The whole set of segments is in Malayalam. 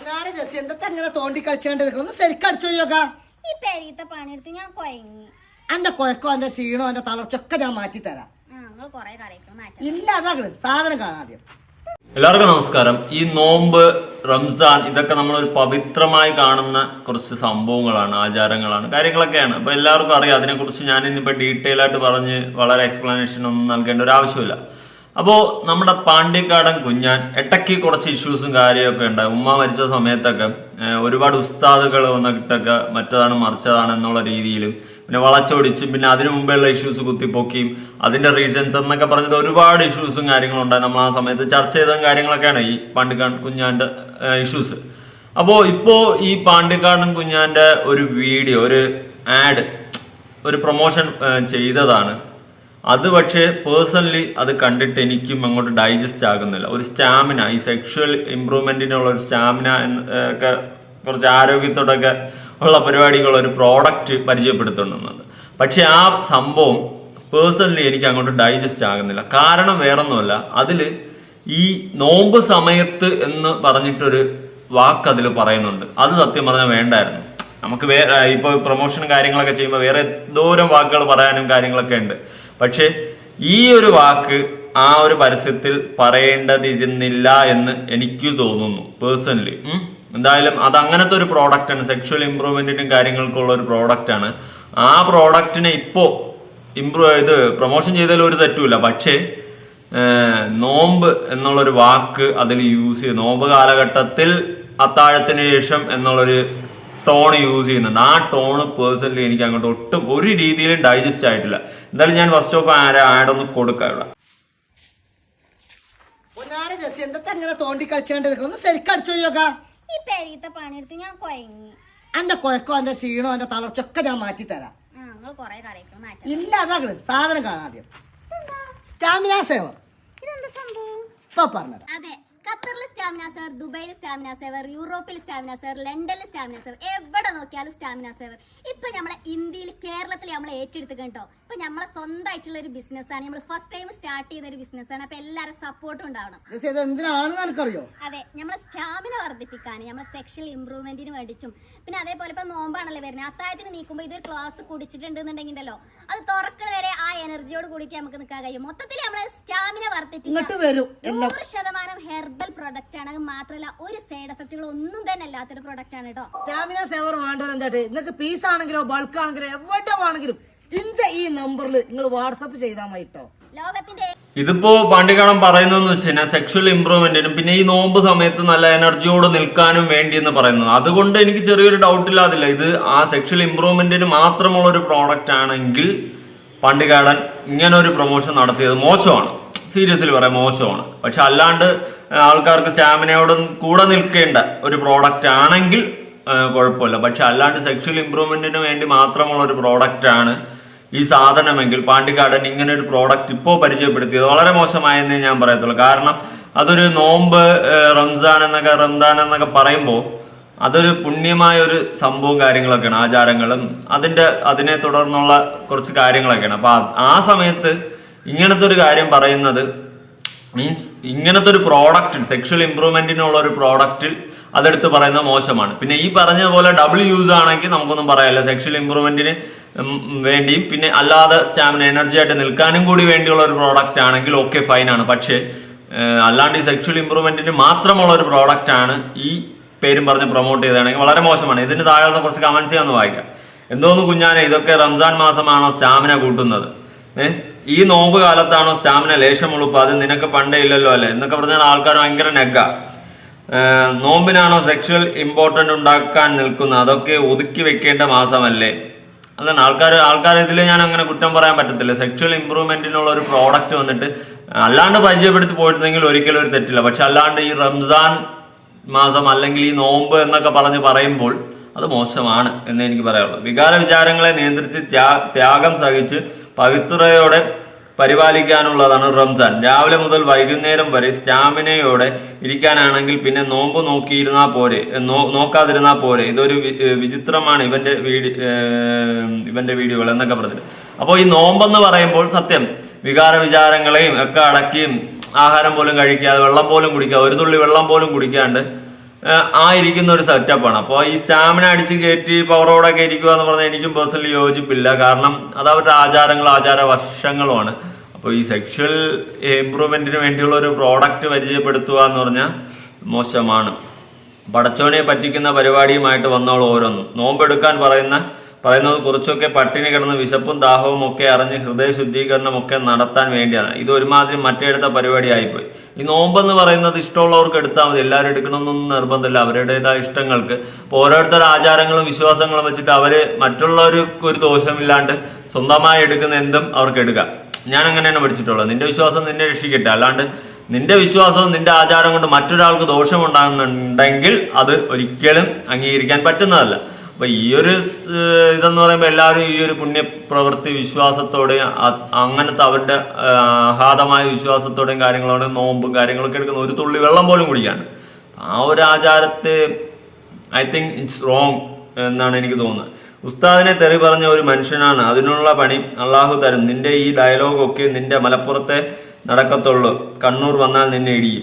പൊന്നാര ജെസ്സി എന്താ അങ്ങനെ തോണ്ടി കളിച്ചാണ്ട് ഒന്ന് ശരിക്കും അടിച്ചു നോക്കാം. ഈ പെരീത്തെ പണിയെടുത്ത് ഞാൻ കൊയങ്ങി. എന്റെ കൊയക്കോ എന്റെ ക്ഷീണോ എന്റെ തളർച്ചൊക്കെ ഞാൻ മാറ്റി തരാം ഇല്ല അതാകൾ സാധനം കാണാദ്യം എല്ലാവർക്കും നമസ്കാരം. ഈ നോമ്പ് റംസാൻ ഇതൊക്കെ നമ്മൾ ഒരു പവിത്രമായി കാണുന്ന കുറച്ച് സംഭവങ്ങളാണ് ആചാരങ്ങളാണ് കാര്യങ്ങളൊക്കെയാണ്. അപ്പൊ എല്ലാവർക്കും അറിയാം. അതിനെക്കുറിച്ച് ഞാൻ ഇനിയിപ്പോൾ ഡീറ്റെയിൽ ആയിട്ട് പറഞ്ഞ് വളരെ എക്സ്പ്ലനേഷൻ ഒന്നും നൽകേണ്ട ഒരു ആവശ്യമില്ല. അപ്പോൾ നമ്മുടെ പാണ്ഡ്യക്കാടൻ കുഞ്ഞാൻ ഇടയ്ക്ക് കുറച്ച് ഇഷ്യൂസും കാര്യമൊക്കെ ഉണ്ട് ഉമ്മ മരിച്ച സമയത്തൊക്കെ ഒരുപാട് ഉസ്താദുകൾ വന്നിട്ടൊക്കെ മറ്റതാണ് മറിച്ചതാണ് എന്നുള്ള രീതിയിലും പിന്നെ വളച്ചൊടിച്ചും പിന്നെ അതിനു മുമ്പെയുള്ള ഇഷ്യൂസ് കുത്തിപ്പൊക്കിയും അതിന്റെ റീസൺസ് എന്നൊക്കെ പറഞ്ഞിട്ട് ഒരുപാട് ഇഷ്യൂസും കാര്യങ്ങളും ഉണ്ടായി. നമ്മൾ ആ സമയത്ത് ചർച്ച ചെയ്ത കാര്യങ്ങളൊക്കെയാണ് ഈ പാണ്ടിക്കാട് കുഞ്ഞാന്റെ ഇഷ്യൂസ് അപ്പോൾ ഇപ്പോ ഈ പാണ്ഡിക്കാടൻ കുഞ്ഞാന്റെ ഒരു വീഡിയോ ഒരു ആഡ് ഒരു പ്രൊമോഷൻ ചെയ്തതാണ്. അത് പക്ഷേ പേഴ്സണലി അത് കണ്ടിട്ട് എനിക്കും അങ്ങോട്ട് ഡൈജസ്റ്റ് ആകുന്നില്ല. ഒരു സ്റ്റാമിന ഈ സെക്ഷൽ ഇമ്പ്രൂവ്മെന്റിനുള്ള ഒരു സ്റ്റാമിന ഒക്കെ കുറച്ച് ആരോഗ്യത്തോടൊക്കെ ഉള്ള പരിപാടികൾ ഒരു പ്രോഡക്റ്റ് പരിചയപ്പെടുത്തുന്നുണ്ട്. പക്ഷെ ആ സംഭവം പേഴ്സണലി എനിക്ക് അങ്ങോട്ട് ഡൈജസ്റ്റ് ആകുന്നില്ല. കാരണം വേറൊന്നുമല്ല അതിൽ ഈ നോമ്പ് സമയത്ത് എന്ന് പറഞ്ഞിട്ടൊരു വാക്ക് അതിൽ പറയുന്നുണ്ട്. അത് സത്യം പറഞ്ഞാൽ വേണ്ടായിരുന്നു. നമുക്ക് വേറെ ഇപ്പോൾ പ്രൊമോഷനും കാര്യങ്ങളൊക്കെ ചെയ്യുമ്പോൾ വേറെ ദൂരം വാക്കുകൾ പറയാനും കാര്യങ്ങളൊക്കെ ഉണ്ട്. പക്ഷേ ഈ ഒരു വാക്ക് ആ ഒരു പരസ്യത്തിൽ പറയേണ്ടതിരുന്നില്ല എന്ന് എനിക്ക് തോന്നുന്നു പേഴ്സണലി എന്തായാലും അത് അങ്ങനത്തെ ഒരു പ്രോഡക്റ്റ് ആണ്. സെക്ഷൽ ഇമ്പ്രൂവ്മെന്റിനും കാര്യങ്ങൾക്കുള്ള ഒരു പ്രോഡക്റ്റ് ആണ്. ആ പ്രോഡക്റ്റിനെ ഇപ്പോ ഇമ്പ്രൂവ് ഇത് പ്രൊമോഷൻ ചെയ്തതിൽ ഒരു തെറ്റുമില്ല. പക്ഷേ നോമ്പ് എന്നുള്ളൊരു വാക്ക് അതിൽ യൂസ് ചെയ്ത്. നോമ്പ് കാലഘട്ടത്തിൽ അത്താഴത്തിന് ശേഷം എന്നുള്ളൊരു ടോൺ യൂസ് ചെയ്യുന്നത് ആ ടോൺ പേഴ്സണലി എനിക്ക് അങ്ങോട്ട് ഒട്ടും ഒരു രീതിയിലും ഡൈജസ്റ്റ് ആയിട്ടില്ല. എന്തായാലും ഞാൻ ഫസ്റ്റ് ഓഫ് ആഡ് ആഡ് ഒന്ന് കൊടുക്കാം ഇവിടെ. അങ്ങനെ തോണ്ടി കളിച്ചാണ്ട് നിൽക്കണം ഒന്ന് ശരിക്കും അടിച്ചു നോക്കാം ഈ പെരീത്തെ പണിയെടുത്ത് ഞാൻ കൊയങ്ങി. എന്റെ കൊയക്കോ എന്റെ ക്ഷീണോ എന്റെ തളർച്ചൊക്കെ ഞാൻ മാറ്റി തരാം. ഇല്ല അതാകൾ സാധനം കാണാദ്യം സ്റ്റാമിന സേവർ ഇതെന്താ സംഭവം? ഇപ്പൊ പറഞ്ഞത് അതെ. ഖത്തറിൽ സ്റ്റാമിന സെവർ ദുബൈയിൽ സ്റ്റാമിന സെവർ യൂറോപ്പിൽ സ്റ്റാമിന സെവർ ലണ്ടനിൽ സ്റ്റാമിന സെവർ എവിടെ നോക്കിയാലും സ്റ്റാമിന സെവർ. ഇപ്പൊ നമ്മളെ ഇന്ത്യയിൽ കേരളത്തിൽ നമ്മൾ ഏറ്റെടുത്ത് കേട്ടോ ഇപ്പൊ നമ്മളെ സ്വന്തമായിട്ടുള്ള ഒരു ബിസിനസ് ആണ്. നമ്മൾ ഫസ്റ്റ് ടൈം സ്റ്റാർട്ട് ചെയ്ത ഒരു ബിസിനസ് ആണ്. അപ്പൊ എല്ലാവരും സപ്പോർട്ടും ഉണ്ടാവണം. എനിക്കറിയോ അതെ നമ്മളെ സ്റ്റാമിന വർദ്ധിപ്പിക്കാൻ നമ്മളെ സെക്ഷൽ ഇമ്പ്രൂവ്മെന്റിന് വേണ്ടിയിട്ടും. പിന്നെ അതേപോലെ ഇപ്പൊ നോമ്പാണല്ലോ വരുന്നത്. അത്താഴത്തിന് നീക്കുമ്പോൾ ഇതൊരു ക്ലാസ് കുടിച്ചിട്ടുണ്ടെന്നുണ്ടെങ്കിലോ അത് തുറക്കണ വരെ ആ എനർജിയോട് കൂടിയിട്ട് നമുക്ക് നിൽക്കാൻ കഴിയും. മൊത്തത്തിൽ നമ്മളെ സ്റ്റാമിന വർദ്ധിപ്പിക്കും നൂറ് ശതമാനം ഹെർബൽ പ്രൊഡക്റ്റ് ആണ്. മാത്രല്ല മാത്രമല്ല ഒരു സൈഡ് എഫക്റ്റുകൾ ഒന്നും തന്നെ അല്ലാത്തൊരു പ്രൊഡക്റ്റ് ആണ് കേട്ടോ സ്റ്റാമിന സേവർ വേണ്ടവർ എന്താട്ടെ നിങ്ങൾക്ക് പീസ് ആണെങ്കിലോ ബൾക്ക് ആണെങ്കിലും എവിടെ വേണമെങ്കിലും ഇഞ്ച ഈ നമ്പറിൽ നിങ്ങൾ വാട്സപ്പ് ചെയ്താൽ മതി കേട്ടോ ലോകത്തിന്റെ ഇതിപ്പോ പാണ്ടിക്കാടൻ പറയുന്നതെന്ന് വെച്ച് കഴിഞ്ഞാൽ സെക്ഷൽ ഇമ്പ്രൂവ്മെന്റിനും പിന്നെ ഈ നോമ്പ് സമയത്ത് നല്ല എനർജിയോട് നിൽക്കാനും വേണ്ടി എന്ന് പറയുന്നത്. അതുകൊണ്ട് എനിക്ക് ചെറിയൊരു ഡൗട്ട് ഇല്ലാതില്ല. ഇത് ആ സെക്ഷൽ ഇമ്പ്രൂവ്മെന്റിന് മാത്രമുള്ള ഒരു പ്രോഡക്റ്റ് ആണെങ്കിൽ പണ്ടികാടൻ ഇങ്ങനെ ഒരു പ്രൊമോഷൻ നടത്തിയത് മോശമാണ്. സീരിയസ്ലി പറയാം മോശമാണ്. പക്ഷെ അല്ലാണ്ട് ആൾക്കാർക്ക് സ്റ്റാമിനയോട് കൂടെ നിൽക്കേണ്ട ഒരു പ്രോഡക്റ്റ് ആണെങ്കിൽ കുഴപ്പമില്ല. പക്ഷെ അല്ലാണ്ട് സെക്ഷൽ ഇമ്പ്രൂവ്മെന്റിന് വേണ്ടി മാത്രമുള്ള ഒരു പ്രോഡക്റ്റ് ആണ് ഈ സാധനമെങ്കിൽ പാണ്ടിക്കാടൻ ഇങ്ങനെ ഒരു പ്രോഡക്റ്റ് ഇപ്പോൾ പരിചയപ്പെടുത്തിയത് വളരെ മോശമായെന്നേ ഞാൻ പറയത്തുള്ളൂ. കാരണം അതൊരു നോമ്പ് റംസാൻ എന്നൊക്കെ റംസാൻ എന്നൊക്കെ പറയുമ്പോൾ അതൊരു പുണ്യമായ ഒരു സംഭവം കാര്യങ്ങളൊക്കെയാണ് ആചാരങ്ങളും അതിന്റെ അതിനെ തുടർന്നുള്ള കുറച്ച് കാര്യങ്ങളൊക്കെയാണ്. അപ്പൊ ആ- ആ സമയത്ത് ഇങ്ങനത്തെ ഒരു കാര്യം പറയുന്നത് മീൻസ് ഇങ്ങനത്തെ ഒരു പ്രോഡക്റ്റിൽ സെക്ഷൽ ഇമ്പ്രൂവ്മെന്റിനുള്ള ഒരു പ്രോഡക്റ്റിൽ അതെടുത്ത് പറയുന്നത് മോശമാണ്. പിന്നെ ഈ പറഞ്ഞ പോലെ ഡബിൾ യൂസ് ആണെങ്കിൽ നമുക്കൊന്നും പറയാല്ല സെക്ഷൽ ഇമ്പ്രൂവ്മെന്റിന് വേണ്ടിയും പിന്നെ അല്ലാതെ സ്റ്റാമിന എനർജി ആയിട്ട് നിൽക്കാനും കൂടി വേണ്ടിയുള്ള ഒരു പ്രോഡക്റ്റ് ആണെങ്കിൽ ഓക്കെ ഫൈനാണ് പക്ഷേ അല്ലാണ്ട് ഈ സെക്ഷൽ ഇമ്പ്രൂവ്മെന്റിന് മാത്രമുള്ള ഒരു പ്രോഡക്റ്റ് ആണ് ഈ പേരും പറഞ്ഞ് പ്രൊമോട്ട് ചെയ്തതാണെങ്കിൽ വളരെ മോശമാണ്. ഇതിന് താഴെ കുറച്ച് കമന്റ്സ് ചെയ്യാമെന്ന് വായിക്കാം. എന്തോന്ന് കുഞ്ഞാനെ ഇതൊക്കെ റംസാൻ മാസമാണോ സ്റ്റാമിന കൂട്ടുന്നത്? ഏഹ് ഈ നോമ്പ് കാലത്താണോ സ്റ്റാമിന ലേശം ഉളുപ്പ്? അത് നിനക്ക് പണ്ടേ ഇല്ലല്ലോ അല്ലേ? എന്നൊക്കെ പറഞ്ഞാൽ ആൾക്കാർ ഭയങ്കര നെഗ. നോമ്പിനാണോ സെക്ഷൽ ഇമ്പോർട്ടന്റ് ഉണ്ടാക്കാൻ നിൽക്കുന്നത്? അതൊക്കെ ഒതുക്കി വെക്കേണ്ട മാസമല്ലേ? അതാണ് ആൾക്കാർ ആൾക്കാർ ഇതിൽ ഞാൻ അങ്ങനെ കുറ്റം പറയാൻ പറ്റത്തില്ല. സെക്ഷൽ ഇമ്പ്രൂവ്മെന്റിനുള്ള ഒരു പ്രോഡക്റ്റ് വന്നിട്ട് അല്ലാണ്ട് പരിചയപ്പെടുത്തി പോയിരുന്നെങ്കിൽ ഒരിക്കലും ഒരു തെറ്റില്ല. പക്ഷെ അല്ലാണ്ട് ഈ റംസാൻ മാസം അല്ലെങ്കിൽ ഈ നോമ്പ് എന്നൊക്കെ പറഞ്ഞ് പറയുമ്പോൾ അത് മോശമാണ് എന്ന് എനിക്ക് പറയാനുള്ളൂ. വികാര വിചാരങ്ങളെ നിയന്ത്രിച്ച് ത്യാഗം സഹിച്ച് പവിത്രതയോടെ പരിപാലിക്കാനുള്ളതാണ് റംസാൻ. രാവിലെ മുതൽ വൈകുന്നേരം വരെ സ്റ്റാമിനയോടെ ഇരിക്കാനാണെങ്കിൽ പിന്നെ നോമ്പ് നോക്കിയിരുന്നാ പോരെ. നോക്കാതിരുന്നാൽ നോക്കാതിരുന്നാ പോരെ. ഇതൊരു വിചിത്രമാണ് ഇവന്റെ വീഡിയോ ഇവന്റെ വീഡിയോകൾ എന്നൊക്കെ പറഞ്ഞിട്ട്. അപ്പോൾ ഈ നോമ്പെന്ന് പറയുമ്പോൾ സത്യം വികാര വിചാരങ്ങളെയും ഒക്കെ അടക്കിയും ആഹാരം പോലും കഴിക്കാതെ വെള്ളം പോലും കുടിക്കാതെ ഒരു തുള്ളി വെള്ളം പോലും കുടിക്കാണ്ട് ആ ഇരിക്കുന്ന ഒരു സെറ്റപ്പാണ്. അപ്പോൾ ഈ സ്റ്റാമിന അടിച്ച് കയറ്റി പവറോടൊക്കെ ഇരിക്കുക എന്ന് പറഞ്ഞാൽ എനിക്കും പേഴ്സണലി യോജിപ്പില്ല. കാരണം അത് അവരുടെ ആചാരങ്ങൾ ആചാര വർഷങ്ങളുമാണ് അപ്പോൾ ഈ സെക്ഷൽ ഇമ്പ്രൂവ്മെന്റിന് വേണ്ടിയുള്ള ഒരു പ്രോഡക്റ്റ് പരിചയപ്പെടുത്തുക എന്ന് പറഞ്ഞാൽ മോശമാണ്. പടച്ചോനെ പറ്റിക്കുന്ന പരിപാടിയുമായിട്ട് വന്നോളൂ ഓരോന്നും. നോമ്പെടുക്കാൻ പറയുന്ന പറയുന്നത് കുറച്ചൊക്കെ പട്ടിണി കിടന്ന് വിശപ്പും ദാഹവും ഒക്കെ അറിഞ്ഞ് ഹൃദയ ശുദ്ധീകരണം ഒക്കെ നടത്താൻ വേണ്ടിയാണ്. ഇത് ഒരുമാതിരി മറ്റെടുത്ത പരിപാടി ആയിപ്പോയി ഈ നോമ്പെന്ന് പറയുന്നത് ഇഷ്ടമുള്ളവർക്ക് എടുത്താൽ മതി. എല്ലാവരും എടുക്കണമെന്നൊന്നും നിർബന്ധമില്ല. അവരുടേതായ ഇഷ്ടങ്ങൾക്ക്. അപ്പോൾ ഓരോരുത്തരുടെ ആചാരങ്ങളും വിശ്വാസങ്ങളും വെച്ചിട്ട് അവർ മറ്റുള്ളവർക്ക് ഒരു ദോഷമില്ലാണ്ട് സ്വന്തമായി എടുക്കുന്ന എന്തും അവർക്ക് എടുക്കാം. ഞാൻ അങ്ങനെ തന്നെ പഠിച്ചിട്ടുള്ളത്. നിന്റെ വിശ്വാസം നിന്നെ രക്ഷിക്കട്ടെ. അല്ലാണ്ട് നിന്റെ വിശ്വാസവും നിന്റെ ആചാരം കൊണ്ട് മറ്റൊരാൾക്ക് ദോഷമുണ്ടാകുന്നുണ്ടെങ്കിൽ അത് ഒരിക്കലും അംഗീകരിക്കാൻ പറ്റുന്നതല്ല. അപ്പൊ ഈ ഒരു ഇതെന്ന് പറയുമ്പോൾ എല്ലാവരും ഈ ഒരു പുണ്യപ്രവൃത്തി വിശ്വാസത്തോടെ അങ്ങനത്തെ അവരുടെ ആഹാദമായ വിശ്വാസത്തോടെയും കാര്യങ്ങളോടെയും നോമ്പും കാര്യങ്ങളൊക്കെ എടുക്കുന്ന ഒരു തുള്ളി വെള്ളം പോലും കുടിക്കാണ് ആ ഒരു ആചാരത്തെ ഐ തിങ്ക് ഇറ്റ്സ് റോങ് എന്നാണ് എനിക്ക് തോന്നുന്നത്. ഉസ്താദിനെ തെറി പറഞ്ഞ ഒരു മനുഷ്യനാണ്. അതിനുള്ള പണി അള്ളാഹു തരും. നിന്റെ ഈ ഡയലോഗൊക്കെ നിന്റെ മലപ്പുറത്തെ നടക്കത്തുള്ളൂ. കണ്ണൂർ വന്നാൽ നിന്നെ ഇടിയും.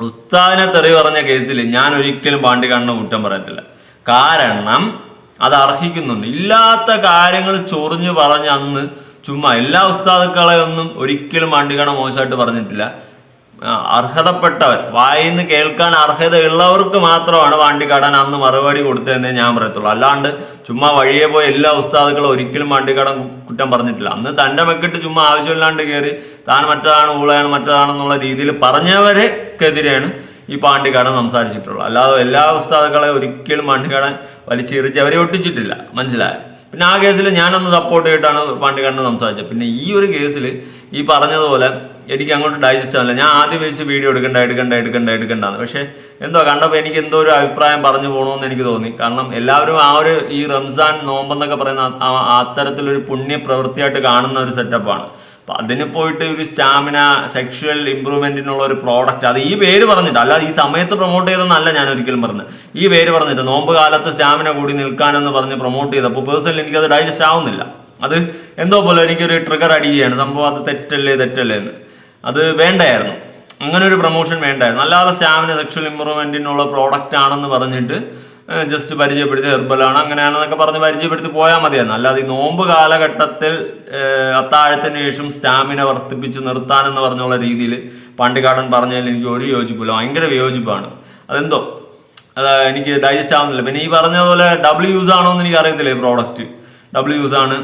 ഉസ്താദിനെ തെറി പറഞ്ഞ കേസിൽ ഞാൻ ഒരിക്കലും പാണ്ടി കണ്ണ് കുറ്റം പറയത്തില്ല. കാരണം അത് അർഹിക്കുന്നുണ്ട്. ഇല്ലാത്ത കാര്യങ്ങൾ ചൊറിഞ്ഞു പറഞ്ഞ് അന്ന് ചുമ്മാ എല്ലാ ഉസ്താദുക്കളെ ഒന്നും ഒരിക്കലും പാണ്ടിക്കണ മോശമായിട്ട് പറഞ്ഞിട്ടില്ല. അർഹതപ്പെട്ടവർ വായിന്ന് കേൾക്കാൻ അർഹതയുള്ളവർക്ക് മാത്രമാണ് വാണ്ടിക്കാടൻ അന്ന് മറുപടി കൊടുത്തതെന്നേ ഞാൻ പറയത്തുള്ളൂ. അല്ലാണ്ട് ചുമ്മാ വഴിയെ പോയ എല്ലാ ഉസ്താദുക്കളും ഒരിക്കലും വാണ്ടിക്കാടൻ കുറ്റം പറഞ്ഞിട്ടില്ല. അന്ന് തന്റെ മെക്കിട്ട് ചുമ്മാ ആവശ്യമില്ലാണ്ട് കയറി താൻ മറ്റതാണ് ഊളയാണ് മറ്റതാണെന്നുള്ള രീതിയിൽ പറഞ്ഞവരെക്കെതിരെയാണ് ഈ പാണ്ടിക്കാടൻ സംസാരിച്ചിട്ടുള്ളത്. അല്ലാതെ എല്ലാ ഉസ്താദുക്കളെ ഒരിക്കലും പാണ്ടിക്കാടൻ വലിച്ചെറിച്ച് അവരെ ഒട്ടിച്ചിട്ടില്ല. മനസ്സിലായോ? പിന്നെ ആ കേസിൽ ഞാനൊന്ന് സപ്പോർട്ട് ചെയ്തിട്ടാണ് പാണ്ടിക്കാടൻ സംസാരിച്ചത്. പിന്നെ ഈ ഒരു കേസിൽ ഈ പറഞ്ഞതുപോലെ എനിക്ക് അങ്ങോട്ട് ഡൈജസ്റ്റ് ആവില്ല ഞാൻ ആദ്യം വെച്ച് വീഡിയോ എടുക്കണ്ട എടുക്കണ്ട എടുക്കണ്ട എടുക്കണ്ടാന്ന്. പക്ഷേ എന്തോ കണ്ടപ്പോൾ എനിക്ക് എന്തോ ഒരു അഭിപ്രായം പറഞ്ഞു പോകണമെന്ന് എനിക്ക് തോന്നി. കാരണം എല്ലാവരും ആ ഒരു ഈ റംസാൻ നോമ്പെന്നൊക്കെ പറയുന്ന അത്തരത്തിലൊരു പുണ്യ പ്രവൃത്തിയായിട്ട് കാണുന്ന ഒരു സെറ്റപ്പാണ് അപ്പൊ അതിന് പോയിട്ട് ഒരു സ്റ്റാമിന സെക്ഷുവൽ ഇമ്പ്രൂവ്മെന്റിനുള്ള ഒരു പ്രോഡക്റ്റ് അത് ഈ പേര് പറഞ്ഞിട്ട് അല്ലാതെ ഈ സമയത്ത് പ്രൊമോട്ട് ചെയ്തെന്നല്ല ഞാൻ ഒരിക്കലും പറഞ്ഞത്. ഈ പേര് പറഞ്ഞിട്ട് നോമ്പ് കാലത്ത് സ്റ്റാമിന കൂടി നിൽക്കാനെന്ന് പറഞ്ഞ് പ്രൊമോട്ട് ചെയ്തപ്പോൾ പേഴ്സണലി എനിക്കത് ഡൈജസ്റ്റ് ആവുന്നില്ല. അത് എന്തോ പോലെ എനിക്കൊരു ട്രിഗർ അടിക്കുകയാണ്. സംഭവം അത് തെറ്റല്ലേ തെറ്റല്ലേ എന്ന്. അത് വേണ്ടായിരുന്നു. അങ്ങനെ ഒരു പ്രൊമോഷൻ വേണ്ടായിരുന്നു. അല്ലാതെ സ്റ്റാമിന സെക്ഷൽ ഇമ്പ്രൂവ്മെന്റിനുള്ള പ്രോഡക്റ്റ് ആണെന്ന് പറഞ്ഞിട്ട് ജസ്റ്റ് പരിചയപ്പെടുത്തി ഹെർബലാണ്. അങ്ങനെയാണെന്നൊക്കെ പറഞ്ഞ് പരിചയപ്പെടുത്തി പോയാൽ മതിയായിരുന്നു. അല്ലാതെ ഈ നോമ്പ് കാലഘട്ടത്തിൽ അത്താഴത്തിന് ശേഷം സ്റ്റാമിന വർദ്ധിപ്പിച്ച് നിർത്താനെന്ന് പറഞ്ഞുള്ള രീതിയിൽ പാണ്ടിക്കാടൻ പറഞ്ഞതിൽ എനിക്ക് ഒരു യോജിപ്പില്ല. ഭയങ്കര വിയോജിപ്പാണ്. അതെന്തോ? അത് എനിക്ക് ഡൈജസ്റ്റ് ആവുന്നില്ല. പിന്നെ ഈ പറഞ്ഞതുപോലെ പോലെ ഡബിൾ യൂസ് ആണോ എന്ന് എനിക്ക് അറിയത്തില്ല ഈ പ്രോഡക്റ്റ് ഡബിൾ യൂസ് ആണ്.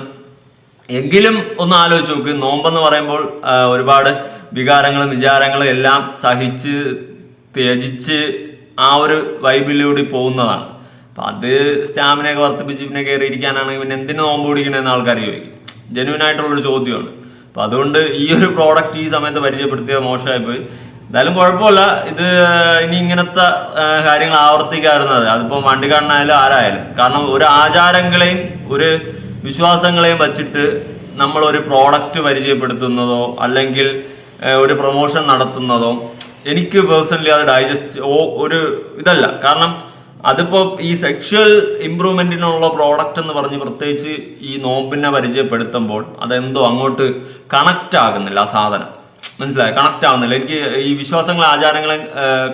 എങ്കിലും ഒന്ന് ആലോചിച്ച് നോക്ക്. നോമ്പെന്ന് പറയുമ്പോൾ ഒരുപാട് വികാരങ്ങളും വിചാരങ്ങളും എല്ലാം സഹിച്ച് ത്യജിച്ച് ആ ഒരു വൈബിലൂടെ പോകുന്നതാണ്. അപ്പം അത് സ്റ്റാമിനയൊക്കെ വർദ്ധിപ്പിച്ച് പിന്നെ കയറി ഇരിക്കാനാണെങ്കിൽ പിന്നെ എന്തിനു നോമ്പ് പിടിക്കണമെന്ന് ആൾക്കാർ ചോദിക്കും. ജെന്യൂൻ ആയിട്ടുള്ളൊരു ചോദ്യമാണ്. അപ്പം അതുകൊണ്ട് ഈ ഒരു പ്രോഡക്റ്റ് ഈ സമയത്ത് പരിചയപ്പെടുത്തിയ മോശമായി പോയി എന്തായാലും കുഴപ്പമില്ല. ഇത് ഇനി ഇങ്ങനത്തെ കാര്യങ്ങൾ ആവർത്തിക്കാറുന്നത് അതിപ്പോൾ വണ്ടിക്കാരനായാലും ആരായാലും. കാരണം ഒരു ആചാരങ്ങളെയും ഒരു വിശ്വാസങ്ങളെയും വച്ചിട്ട് നമ്മൾ ഒരു പ്രോഡക്റ്റ് പരിചയപ്പെടുത്തുന്നതോ അല്ലെങ്കിൽ ഒരു പ്രൊമോഷൻ നടത്തുന്നതോ എനിക്ക് പേഴ്സണലി അത് ഡൈജസ്റ്റ് ഓ ഒരു ഇതല്ല. കാരണം അതിപ്പോ ഈ സെക്ഷൽ ഇമ്പ്രൂവ്മെന്റിനുള്ള പ്രോഡക്റ്റ് എന്ന് പറഞ്ഞ് പ്രത്യേകിച്ച് ഈ നോമ്പിനെ പരിചയപ്പെടുത്തുമ്പോൾ അതെന്തോ അങ്ങോട്ട് കണക്റ്റ് ആകുന്നില്ല ആ സാധനം. മനസ്സിലായി? കണക്റ്റ് ആവുന്നില്ല എനിക്ക് ഈ വിശ്വാസങ്ങളെ ആചാരങ്ങളെ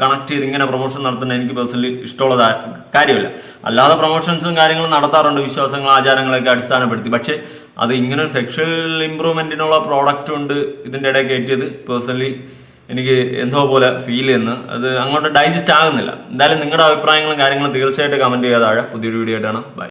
കണക്ട് ചെയ്ത് ഇങ്ങനെ പ്രൊമോഷൻ നടത്തുന്നത് എനിക്ക് പേഴ്സണലി ഇഷ്ടമുള്ള കാര്യമില്ല. അല്ലാതെ പ്രൊമോഷൻസും കാര്യങ്ങളും നടത്താറുണ്ട് വിശ്വാസങ്ങൾ ആചാരങ്ങളൊക്കെ അടിസ്ഥാനപ്പെടുത്തി. പക്ഷേ അത് ഇങ്ങനെ സെക്ഷൽ ഇമ്പ്രൂവ്മെന്റിനുള്ള പ്രോഡക്റ്റ് ഉണ്ട് ഇതിന്റെ ഇടയിൽ കയറ്റിയത് പേഴ്സണലി എനിക്ക് എന്തോ പോലെ ഫീൽ ചെയ്യുന്നു. അത് അങ്ങോട്ട് ഡൈജസ്റ്റ് ആകുന്നില്ല. എന്തായാലും നിങ്ങളുടെ അഭിപ്രായങ്ങളും കാര്യങ്ങളും തീർച്ചയായിട്ടും കമന്റ് ചെയ്യാതെ താഴെ. പുതിയൊരു വീഡിയോ ആയിട്ടാണ് ബൈ